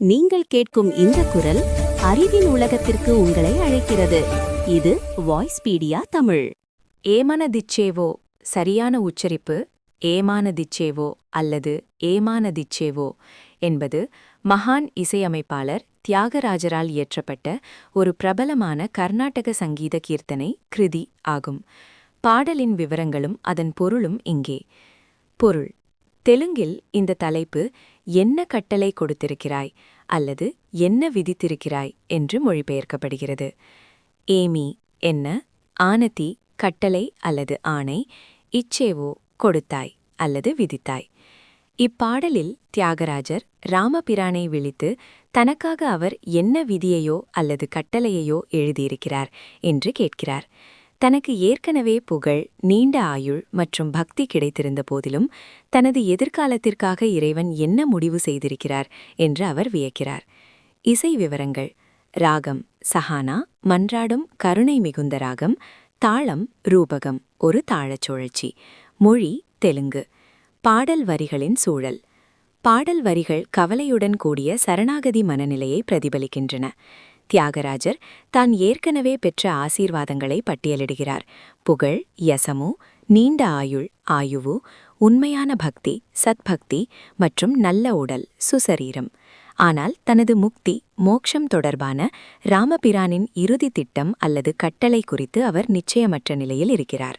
நீங்கள் கேட்கும் இந்த குரல் அறிவின் உலகத்திற்கு உங்களை அழைக்கிறது. இது வாய்ஸ்பீடியா தமிழ். ஏமனதிச்சேவோ சரியான உச்சரிப்பு ஏமானதிச்சேவோ அல்லது ஏமானதிச்சேவோ என்பது மகான் இசையமைப்பாளர் தியாகராஜரால் இயற்றப்பட்ட ஒரு பிரபலமான கர்நாடக சங்கீத கீர்த்தனை கிருதி ஆகும். பாடலின் விவரங்களும் அதன் பொருளும் இங்கே. பொருள். தெலுங்கில் இந்த தலைப்பு என்ன கட்டளை கொடுத்திருக்கிறாய் அல்லது என்ன விதித்திருக்கிறாய் என்று மொழிபெயர்க்கப்படுகிறது. ஏமி என்ன? ஆனதி கட்டளை அல்லது ஆணை? இச்சேவோ கொடுத்தாய் அல்லது விதித்தாய். இப்பாடலில் தியாகராஜர் ராமபிரானை விழித்து தனக்காக அவர் என்ன விதியையோ அல்லது கட்டளையையோ எழுதியிருக்கிறார் என்று கேட்கிறார். தனக்கு ஏற்கனவே புகழ் நீண்ட ஆயுள் மற்றும் பக்தி கிடைத்திருந்த போதிலும் தனது எதிர்காலத்திற்காக இறைவன் என்ன முடிவு செய்திருக்கிறார் என்று அவர் வியக்கிறார். இசை விவரங்கள். ராகம் சஹானா மன்றாடும் கருணை மிகுந்த ராகம் தாளம் ரூபகம் ஒரு தாழச் சுழற்சி. மொழி தெலுங்கு. பாடல் வரிகளின் சூழல். பாடல் வரிகள் கவலையுடன் கூடிய சரணாகதி மனநிலையை பிரதிபலிக்கின்றன. தியாகராஜர் தான் ஏற்கனவே பெற்ற ஆசீர்வாதங்களை பட்டியலிடுகிறார். புகழ் யசமு நீண்ட ஆயுள் ஆயுவு உண்மையான பக்தி சத்பக்தி மற்றும் நல்ல உடல் சுசரீரம். ஆனால் தனது முக்தி மோக்ஷம் தொடர்பான ராமபிரானின் இறுதி திட்டம் அல்லது கட்டளை குறித்து அவர் நிச்சயமற்ற நிலையில் இருக்கிறார்.